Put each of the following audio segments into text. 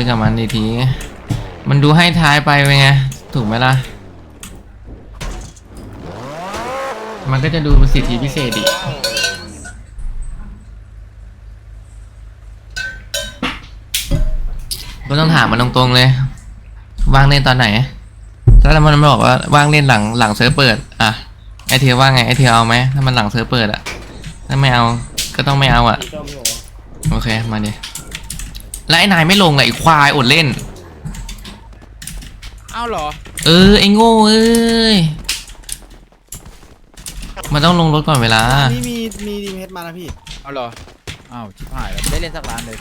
คุยกับมันอีที มันดูให้ท้ายไปเป็นไง ถูกไหมล่ะ มันก็จะดูเป็นสิทธิพิเศษอีกก็ต้องถามมันตรงๆเลย ว่างเล่นตอนไหน ถ้ามันบอกว่าว่างเล่นหลังหลังเซิร์ฟเปิด อะ ไอเทียว่าไงไอเทียเอาไหม ถ้ามันหลังเซิร์ฟเปิดอะถ้าไม่เอา ก็ต้องไม่เอาอะพี่ต้มอยู่โอเค มาดิ แล้วไอ้นายไม่ลงเลยไอ้ควายอดเล่น เอ้าเหรอ เออไอ้โง่เอ้ย มันต้องลงรถก่อนเวลา นี่มีมีดีเพชมาแล้วพี่ เอาเหรออ้าวชิบหายแล้วไม่ได้เล่นสักร้านเลย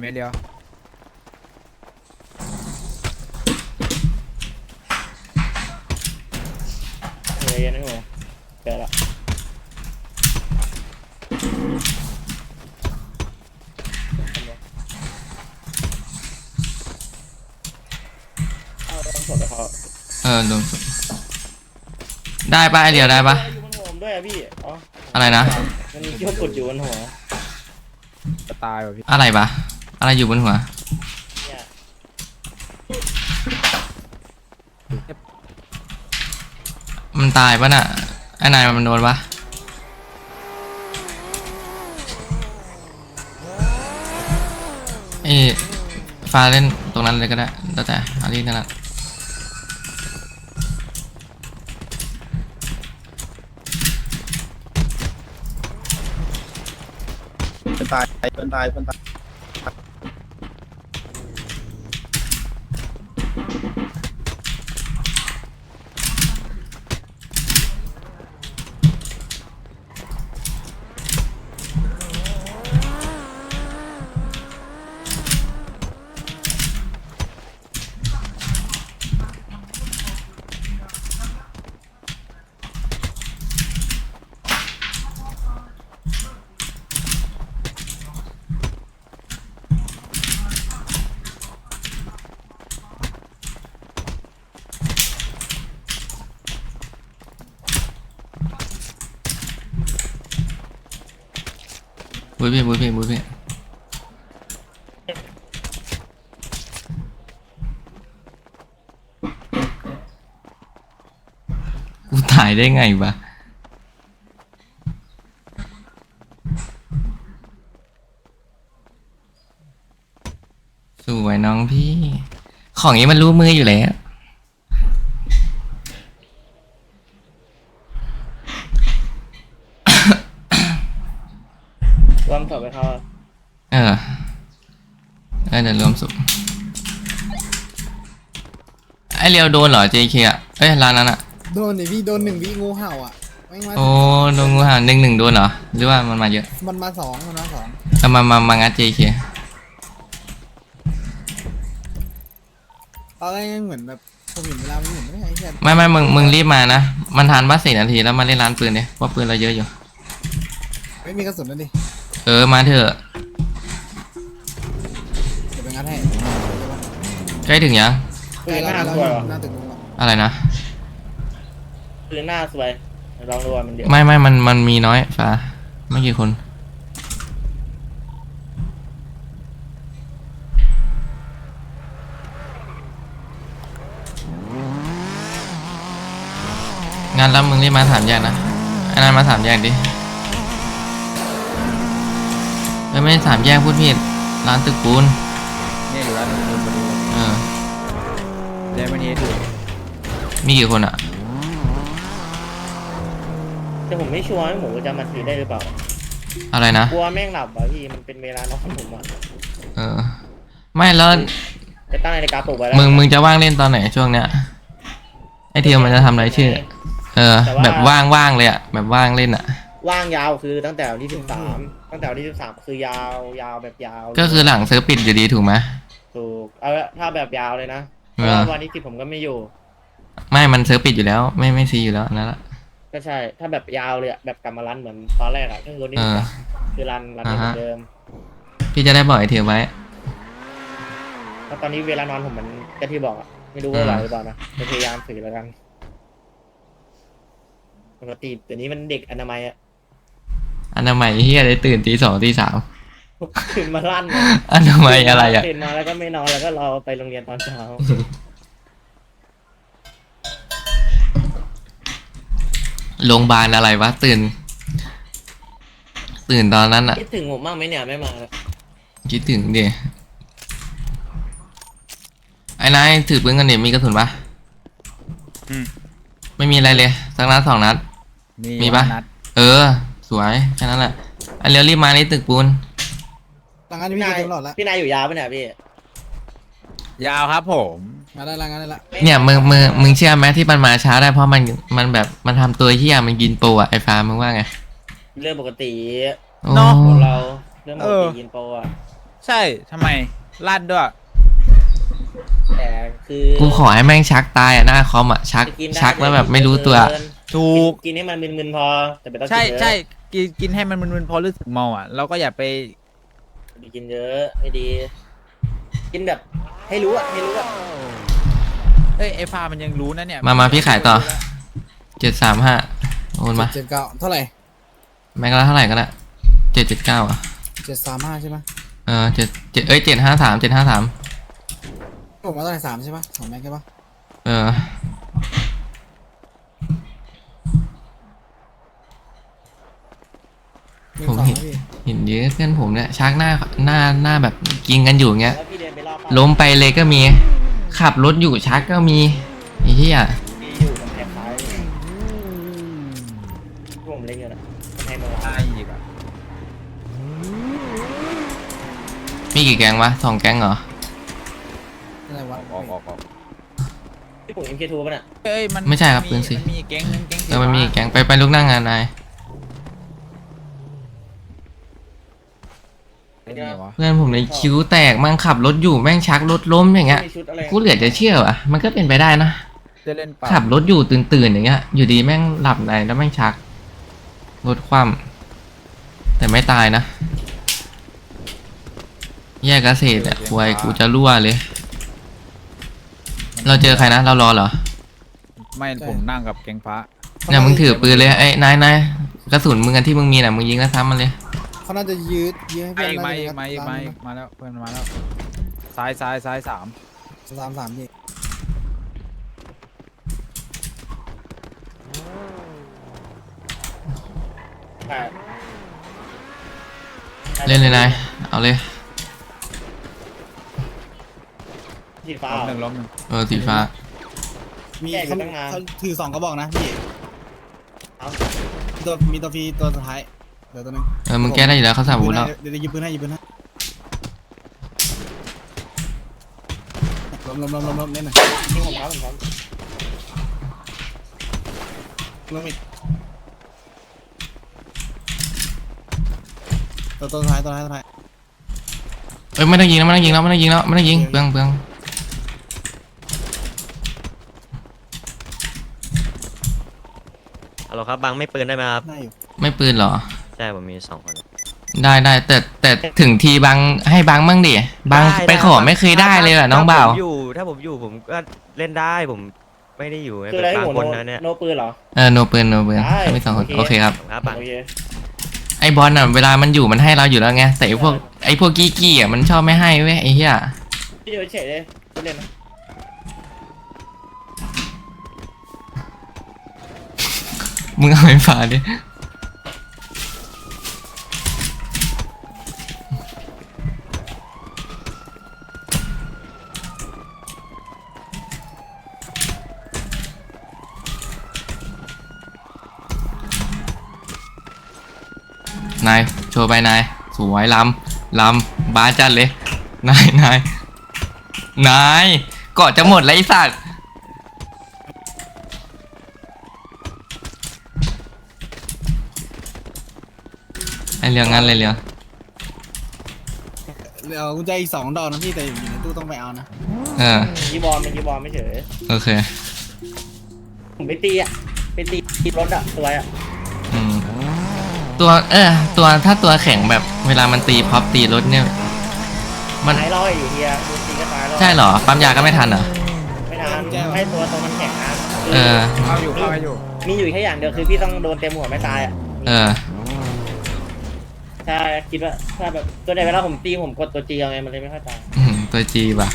เมตรเดียวเฮ้ยยังไม่หัวเจอละเอาต้องสดกับเขาเออลงสุดได้ปะไอเดียวได้ปะอยู่บนหัวผมด้วยอะพี่ อ๋อ อะไรนะ มันมีเชือกกดอยู่บนหัวจะตายว่ะพี่อะไรปะ อะไรอยู่บนหัว เนี่ยมันตายปะน่ะ ไอ้นายมันโดนปะไอ้ฟ้าเล่นตรงนั้นเลยก็ได้แล้วแต่เอาที่นั่นแหละเป็นตายเป็นตายเป็นตาย ยพี่บุยพี่บุยพี่กูถ่ายได้ไงวะสวยน้องพี่ ของนี้มันรู้มืออยู่แล้ว รวมสดกับเขา เออเออเดี๋ยวรวมสุด ไอเรียวโดนเหรอ JK อะเอ้ยร้านนั้นอะ โดนดิพี่โดนหนึ่งวิงูเห่าอะไม่งมาโอ้โดนงูเห่าหนึ่งหนึ่งโดนเหรอ หรือว่ามันมาเยอะมันมาสองมันมาสองเอามามามางัด JK ตอนแรกยังเหมือนแบบผมเห็นเวลาไม่เห็นไม่ใช่แค่ไม่ไม่มึงมึงรีบมานะ มันทันว่าสี่นาทีแล้วมาเล่นร้านปืนเนี่ยว่าปืนเราเยอะอยู่ ไม่มีกระสุนนั่นดิเออมาเถอะเดี๋ยวไปงัดให้ใกล้ถึงยัง ปืนหน้าสวยเหรอ หน้าตึกลุงอะอะไรนะ ปืนหน้าสวยลองดูว่ามันเดี๋ยวไม่ไม่มันมันมีน้อยฟ้าไม่กี่คน งานแล้วมึงรีบมาถามแยกนะไอ้นั่นมาถามแยกดิเอ้ยไม่ได้ถามแยกพูดผิดร้านตึกปูน เนี่ยอยู่ร้านนึงมาดู เออ เดมันเฮดอยู่มีกี่คนอะ แต่ผมไม่ชัวร์ว่าหมูจะมาถือได้หรือเปล่า อะไรนะ กลัวแม่งหลับอะพี่ มันเป็นเวลานอนผมอะเออ ไม่แล้ว จะตั้งนาฬิกาปลุกไว้แล้วมึงมึงจะว่างเล่นตอนไหนช่วงเนี้ยไอเทียวมันจะทำอะไรชื่อ เออ แบบว่างๆเลยอะ แบบว่างเล่นอะ ว่างยาวคือตั้งแต่วันที่สิบสามตั้งแต่วันที่สิบสามคือยาวยาวแบบยาวก็คือหลังเซิร์ฟปิดอยู่ดีถูกไหมถูกเอาละถ้าแบบยาวเลยนะ เพเออราะว่าวันที่สิบผมก็ไม่อยู่ ไม่มันเซิร์ฟปิดอยู่แล้ว ไม่ไม่ซีอยู่แล้วอันนั่นแหละก็ใช่ ถ้าแบบยาวเลยอะแบบกลับมารันเหมือนตอนแรกอะก็คือวันที่เอสิบอสามคือรันรันเหมือนเดิมพี่พี่จะได้บอกไอเทียไว้ เพราะตอนนี้เวลานอนผมมันก็ที่บอกอะไม่รู้ว่าไหวหรือเปล่านะจะพยายามฝืนแล้วกันปกติเดี๋ยวนี้มันเด็กอนามัยอะอนามัยเฮียได้ตื่นตีสองตีสาม ตื่นมาลั่นเลยอนามัยอะไรอะตื่นมาแล้วก็ไม่นอนแล้วก็รอไปโรงเรียนตอนเช้าโรงพยาบาลอะไรวะตื่น ตื่นตอนนั้นอะคิดถึงผมบ้างไหมเนี่ยไม่มาแล้วคิดถึงดิไอ้นายถือปืนกันเดี๋ยวมีกระสุนปะอืม ไม่มีอะไรเลยสักนัดสองนัด มีปะนัดเออ สวยแค่นั้นแหละไอ้เร็วรีบมานี่ตึกปูน หลังงานพี่พี่นายตลอดละพี่นายอยู่ยาวปะเนี่ยพี่ยาวครับผม มาได้ละงานได้ละเนี่ยมึงมึงมึงเชื่อไหมที่มันมาช้าได้เพราะมันมันแบบมันทำตัวเฮี้ยมันกินโปรอะไอ้ฟ้ามึงว่าไงเรื่องปกติโอ้ของเราเรื่องปกติยินโปรอะใช่ทำไมลั่นด้วย แต่คือกูขอให้แม่งชักตายอะหน้าคอมอะชักจะกินได้ชักแล้วแบบไม่รู้ตัว เกินถูก กินให้มันมึนๆพอแต่ไม่ต้องกินใช่เยอะใช่กินกินให้มันมึนๆพอรู้สึกเมาอะเราก็อย่าไป อย่ากินเยอะ ไม่ดี กินแบบ ให้รู้อะให้รู้อะเอ้ยไอ้ฟ้ามันยังรู้นะเนี่ยมามาพี่ขายต่อ เจ็ดสามห้าโอนมา เจ็ดเก้าเท่าไหร่แม่งละเท่าไหร่ก็ได้เจ็ดเจ็ดเก้าอะ เจ็ดสามห้าใช่ไหมเออเจ็ดเจ็ดเอ้ยเจ็ดห้าสามเจ็ดห้าสามผมว่าเท่าไหร่สามใช่ปะสองแม็กใช่ปะเออ หนึ่งผมสองเห็นนะพี่เห็นเยอะเพื่อนผมเนี่ยชักหน้าหน้าหน้าแบบกินกันอยู่เงี้ย แล้วพี่เดินไปรอบล้มไปเลยก็มี ขับรถอยู่ชักก็มีไอ้เหี้ยพี่อยู่กับแถบซ้ายพวกผมเล่นกันอะให้มาได้อีกอะมีกี่แก๊งวะสองแก๊งเหรอ อะไรอวะอกออกออกออกพี่ผม MK2 ป่ะเนี่ยเอ้ยมันไม่ใช่ครับมีปืนสิ มันมีแก๊งนึงแก๊งสีเออมันมีอีกฟ้าแก๊งไปไปลุกนั่งงานนาย เอ้ยนี่วะ เพื่อนผมในคิ้วแตกมั่งขับรถอยู่แม่งชักรถล้มอย่างเงี้ย มีชุดอะไรกูเหลือจะเชื่อว่ะมันก็เป็นไปได้นะ จะเล่นเปล่าขับรถอยู่ตื่นๆอย่างเงี้ย อยู่ดีแม่งหลับในแล้วแม่งชักรถคว่ำแต่ไม่ตายนะ แยกเกษตรอะควายกูจะรั่วเลย เราเจอใครนะ เรารอเหรอ ไม่ผมนั่งกับแก๊งฟ้าเนี่ยมึงถือปืนเลยไอ้ยนายนายกระสุนมึงกันที่มึงมีน่ะมึงยิงแล้วซ้ำมันเลย เขาน่าจะยืดยืดให้ไอ้เพื่อนไม่น่าจะไม่ยัดไม่ร้านมาแล้วเพื่อนมาแล้วซ้ายซ้ายซ้ายสามสามสามพี่ใช่เล่นเลยนายเอาเลยสีฟ้าล้มเหรอหนึ่งล้มหนึ่งเออสีฟ้า มีแยกอยู่เขาตั้งนานเขาถือสองกระบอกนะพี่เอาตัวมีตัวฟรีตัวสุดท้าย เดี๋ยวตัวหนึงเออมึงแก้ได้อยู่แล้วเขาสาบุญแล้วเดี๋ยวเดี๋ยวหยิบปืนให้หยิบปืนให้ล้มล้มล้มล้มล้มเล่นหน่อยที่ผมพร้อมผมพร้อมล้มอีกตัวตัวสุดท้ายตัวสุดท้ายตัวสุดท้ายเอ้ยไม่ต้องยิงแล้วไม่ต้องยิงแล้วไม่ต้องยิงแล้วไม่ต้องยิงเปลืองเปลืองฮัลโหลครับบังไม่ปืนได้ไหมครับได้อยู่ไม่ปืนเหรอ ใช่ผมมีสองคน ได้ได้แต่แต่ถึงทีบังให้บังบ้างดิบังด้ไปขอด้ไม่เคยได้เลยอะน้องถ้บ่าวผมอยู่ถ้าผมอยู่ผมก็เล่นได้ผมไม่ได้อยู่คืออะไรเป็นให้บางผมคนโนนะเนี่ยโนปืนเหรอ เออโนปืนโนปืนได้ไม่สองคนโอเค โอเคครับครับบังโอเค ไอบอลอะเวลามันอยู่มันให้เราอยู่แล้วไงแต่ไอพวกไอพวกกี้กี้อะมันชอบไม่ให้เว้ยไอเหี้ยพี่เฉยๆเลยไม่เล่นนะมึงเอาไฟฟ้าดิ นายโชว์ไปนายสวยลำลำบาสจัดเลยนายนายนายเกาะจะหมดแล้วไอ้สัตว์ไอเรื่องงั้นเลยเรื่องเหลือกุญแจอีกสองดอกนะพี่แต่อยู่ในตู้ต้องไปเอานะเออยีบอลเป็นยีบอลไม่เฉยโอเคผมไปตีอะไปตีตีรถอะตัวอะอืม ตัวเออตัวถ้าตัวแข็งแบบเวลามันตีพับตีรถเนี่ย มันตายร้อยอยู่เฮียดูตีก็ตายร้อยใช่เหรอปั๊มยาก็ไม่ทันเหรอไม่ทันให้ตัวตัวมันแข็งนะเออเข้าอยู่เข้าอยู่ มีอยู่แค่อย่างเดียวคือพี่ต้องโดนเต็มหัวไม่ตายอะเออถ้าคิดว่าถ้าแบบตัวใดเวลาผมตีผมกดตัวจีเอาไงมันเลยไม่ค่อยตายอื้อหือตัวจีป่ะ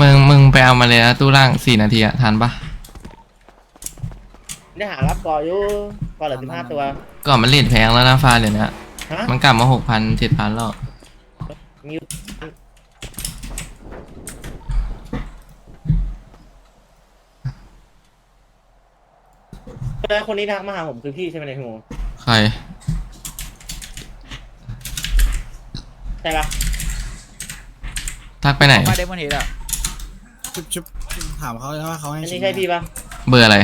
มึงมึงไปเอามาเลยนะตู้ล่างสี่นาทีอะทันปะได้หารับก่ออยู่ก่อเหลือสิบห้าตัว ก่อนมันเลทแพงแล้วนะฟ้าเดี๋ยวนี้ฮะ มันกลับมาหกพันเจ็ดพันแล้วมีอยู่แล้วคนนี้ทักมาหาผมคือพี่ใช่ไหมเนี่ยพี่หมูใครใช่ปะทักไปไหน มาเดมอนเฮดอะ ชุบชุบถามเขาว่าเขาให้อันชุนี้บใช่พี่ปะเบอร์อะไร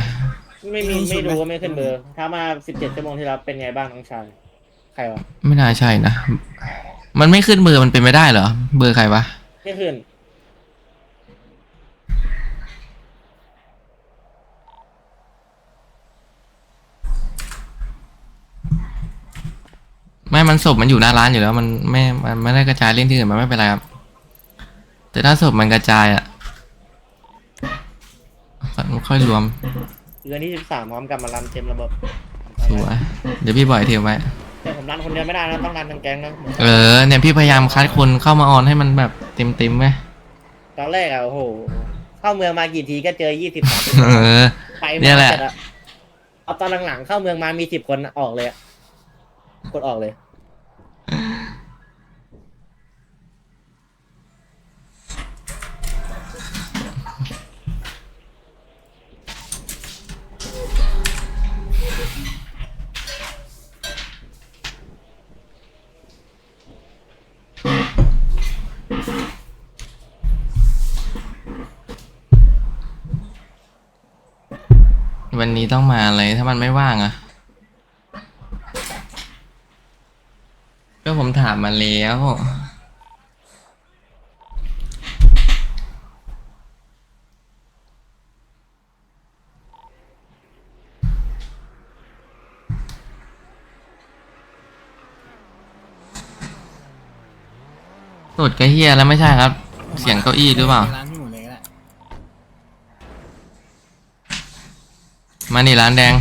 ไม่มีไม่ไม่รู้รู้ไหมว่าไม่ขึ้นเบอร์ถ้ามาสิบเจ็ดชั่วโมงที่แล้วเป็นไงบ้างน้องชายใครวะไม่น่าใช่นะ มันไม่ขึ้นเบอร์มันเป็นไม่ได้เหรอ เบอร์ใครวะ ไม่ขึ้นไม่ มันศพมันอยู่หน้าร้านอยู่แล้ว มันไม่ มันไม่ได้กระจายเล่นที่อื่นมันไม่เป็นไรครับ แต่ถ้าศพมันกระจายอะ มันค่อยรวมเดือนที่สิบสามพร้อมกับมารันเต็มระบบสวยเดี๋ยวพี่บ่อยเทียวไว้แต่ผมรันคนเดียวไม่ได้นะต้องรันทั้งแก๊งนะเออเนี่ยพี่พยายามคัดคนเข้ามาออนให้มันแบบเต็มเต็มๆไหมตอนแรกอะโอ้โหเข้าเมืองมากี่ทีก็เจอยี่สิบสามเออไปเนี่ยแหละมาจัดอเอาตอนหลังๆเข้าเมืองมามีสิบคนออกเลยอะกดออกเลย วันนี้ต้องมาอะไรถ้ามันไม่ว่างอะก็ผมถามมาแล้วสุดก็เฮียแล้วไม่ใช่ครับ เสียงเก้าอี้หรือเปล่า ร้านพี่หมูเลยก็ได้ มานี่ร้านแดง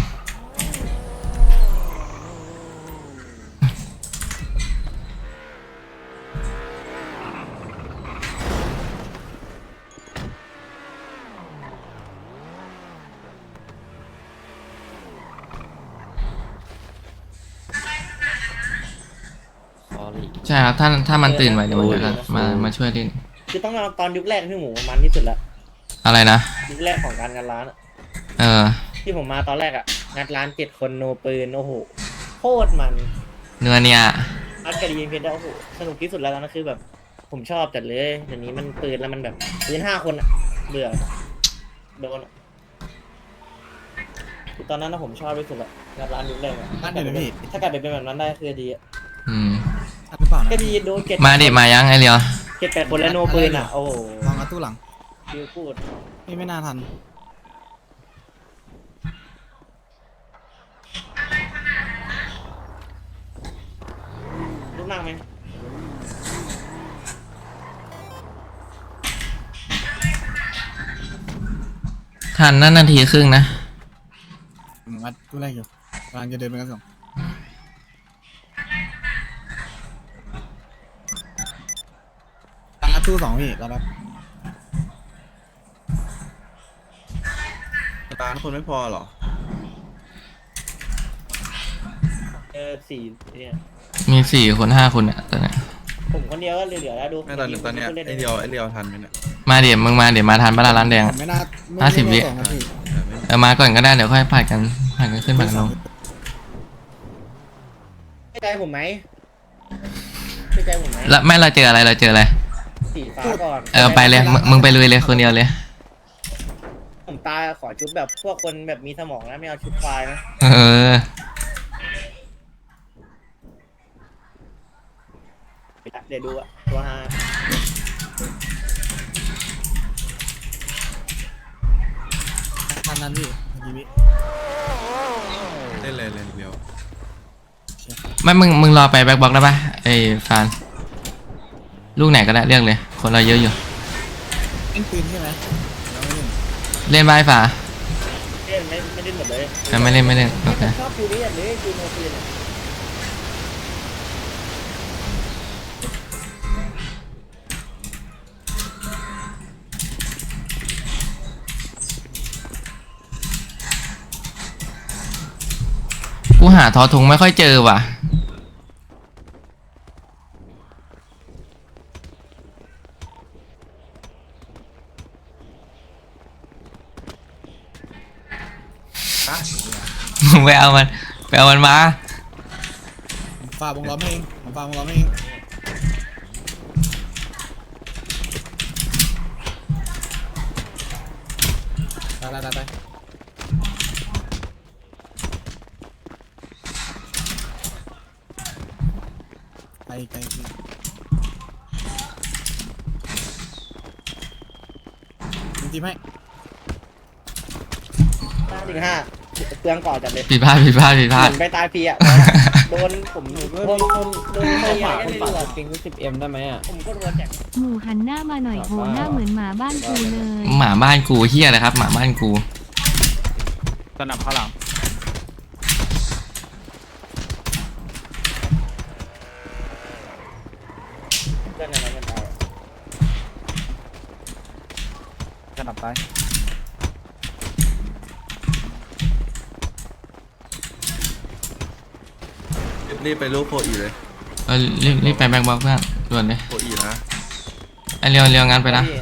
ใช่ครับถ้าถ้ามันตื่นไว้เดี๋ยวมันจะมามาช่วยเล่นคือต้องเอาตอนยุคแรกพี่หมูมันที่สุดละอะไรนะ ยุคแรกของการงานร้านอะเออ ที่ผมมาตอนแรกอะงัดร้านเจ็ดคนโนปืนโอ้โหโคตรมันเนื้อเนี่ยอัดกระดิ่งเพชรได้โอ้โหสนุกที่สุดแล้วนะคือแบบ ผมชอบจัดเลยเดี๋ยวนี้มันปืนแล้วมันแบบปืนห้าคนอะเบื่อโดนอะคือตอนนั้นนะผมชอบที่สุดละงัดร้านยุคแรกอะร้านเดี๋ยวนะพี่ ถ้ากลับไปเป็นแบบนั้นได้คือดีอะอืมทันหรือเปล่านะก็ดีโดนเจ็ดมาดิมายังไอเลียวเจ็ดแปดคนแล้วโนปืนอะโอ้โหลองเอาตู้หลัง ฟิวพูด พี่ไม่น่าทัน ทันนั่นนาทีครึ่งนะผมงัดตู้แรกอยู่กำลังจะเดินไปกันส่งงัดตู้สองพี่รอแป๊บร้านคนไม่พอเหรอ เออสี่เนี่ย มีสี่คนห้าคนอะตอนเนี้ย ผมคนเดียวก็เหลือๆแล้วดูไม่ตอนนี้ตอนเนี้ยไอเดียวไอเดียวทันไหมเนี่ยมาเดี๋ยวมึงมาเดี๋ยวมาทันปะล่ะร้านแดงผอะมไม่น่าไม่ห้าสิบวิ ไม่น่าส่งนะพี่แต่ไม่เออมาก่อนก็ได้เดี๋ยวค่อยผัดกันผัดกันขึ้นผัดกันลงให้ใจผมไหมให้ใจผมไหมแล้วไม่เราเจออะไรเราเจออะไรสีฟ้าก่อนเออไปเลยมึงมึงไปลุยเลยคนเดียวเลยผมตายขอชุดแบบพวกคนแบบมีสมองนะไม่เอาชุดควายนะเออ เดี๋ยวดูอะตัวฮานั้นพี่เมื่อกี้พี่เล่นเลยเล่นเดียวไม่มึงมึงรอไปแบ็คบ็อกได้ปะไอ้ฟานลูกไหนก็ได้เรียกเลย คนเราเยอะอยู่เล่นปืนใช่ไหมเราไม่เล่นเล่นบ้ายฝาเล่นไม่ไม่เล่นหมดเลยแต่ไม่เล่นไม่เล่นโอเคชอบคูนี้อย่างนี้คูโนคืนอะกู หาทอทุงไม่ค่อยเจอว่ะมึงไปเอามันไปเอามันมาฝ่าวงล้อมเองผมฝ่าวงล้อมเองตายตายตายตาย ไปไกลพี่จริงๆไหมห้าถึงห้าเปลืองก่อนจัดเลยผิดพลาดผิดพลาดผิดพลาดเหมือนไปตายฟรีอะ โดนผมโดนโดนโดนไม่อยากให้ได้เลยปิงสิบเอ็มได้ไหมอะ ผมก็โดนแจกหมูหันหน้ามาหน่อยโหหน้าเหมือนหมาบ้านกูเลย หมาบ้านกูเฮียอะครับ หมาบ้านกู สนับข้างหลัง เพื่อนอะไรกันตาย สนับซ้าย รีบไปลูกโคอีเลยเออรีบรีบไปแบ็คบ็อกเพื่อนด่วนเลยโคอีนะไอเรียวเรียวงานไปนะพี่